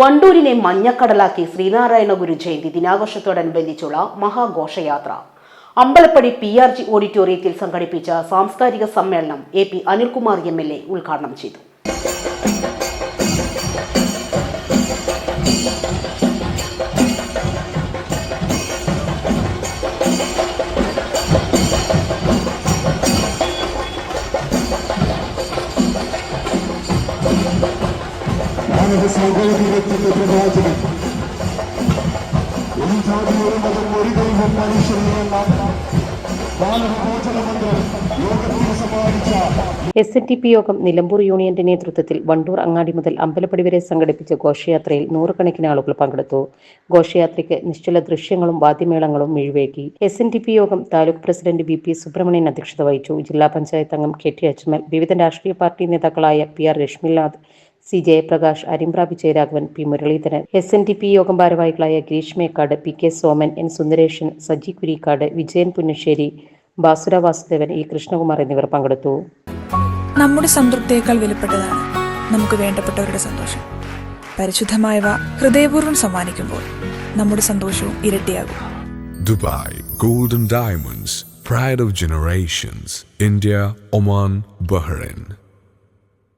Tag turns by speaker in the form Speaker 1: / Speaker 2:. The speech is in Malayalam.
Speaker 1: വണ്ടൂരിനെ മഞ്ഞക്കടലാക്കി ശ്രീനാരായണ ഗുരു ജയന്തി ദിനാഘോഷത്തോടനുബന്ധിച്ചുള്ള മഹാഘോഷയാത്ര. അമ്പലപ്പടി പി ആർ ജി ഓഡിറ്റോറിയത്തിൽ സംഘടിപ്പിച്ച സാംസ്കാരിക സമ്മേളനം A P Anilkumar M L A ഉദ്ഘാടനം ചെയ്തു.
Speaker 2: സൗകര്യത്തിന്റെ പ്രവാചകൻ ജാതിയുടെ മതം ഒരു ദൈവം മനുഷ്യനെ എല്ലാം മാനവമോചന മന്ത്രം ലോകത്തിന് സമ്മാനിച്ച
Speaker 1: S N D P Yogam Nilambur യൂണിയന്റെ നേതൃത്വത്തിൽ വണ്ടൂർ അങ്ങാടി മുതൽ അമ്പലപ്പടി വരെ സംഘടിപ്പിച്ച ഘോഷയാത്രയിൽ നൂറുകണക്കിന് ആളുകൾ പങ്കെടുത്തു. ഘോഷയാത്രയ്ക്ക് നിശ്ചല ദൃശ്യങ്ങളും വാദ്യമേളങ്ങളും മിഴിവേകി. എസ് എൻ ടി പി യോഗം taluk president B P Subramanian അധ്യക്ഷത വഹിച്ചു. ജില്ലാ പഞ്ചായത്ത് അംഗം കെ ടി അജ്മൽ വിവിധ രാഷ്ട്രീയ പാർട്ടി നേതാക്കളായ P R Rashminath C Jayaprakash Arimbra Vijayaraghavan P Muraleedharan S N D P യോഗം ഭാരവാഹികളായ Girish Mekkad P K Soman N Sundareshan Saji Kurikkad Vijayan Punnassery Basura Vasudevan E Krishnakumar എന്നിവർ പങ്കെടുത്തു.
Speaker 3: നമ്മുടെ സംതൃപ്തിയേക്കാൾ വിലപ്പെട്ടതാണ് നമുക്ക് വേണ്ടപ്പെട്ടവരുടെ സന്തോഷം. പരിശുദ്ധമായവ ഹൃദയപൂർവം സമ്മാനിക്കുമ്പോൾ നമ്മുടെ സന്തോഷവും ഇരട്ടിയാകും.
Speaker 4: Dubai golden diamonds pride of generations India Oman Bahrain.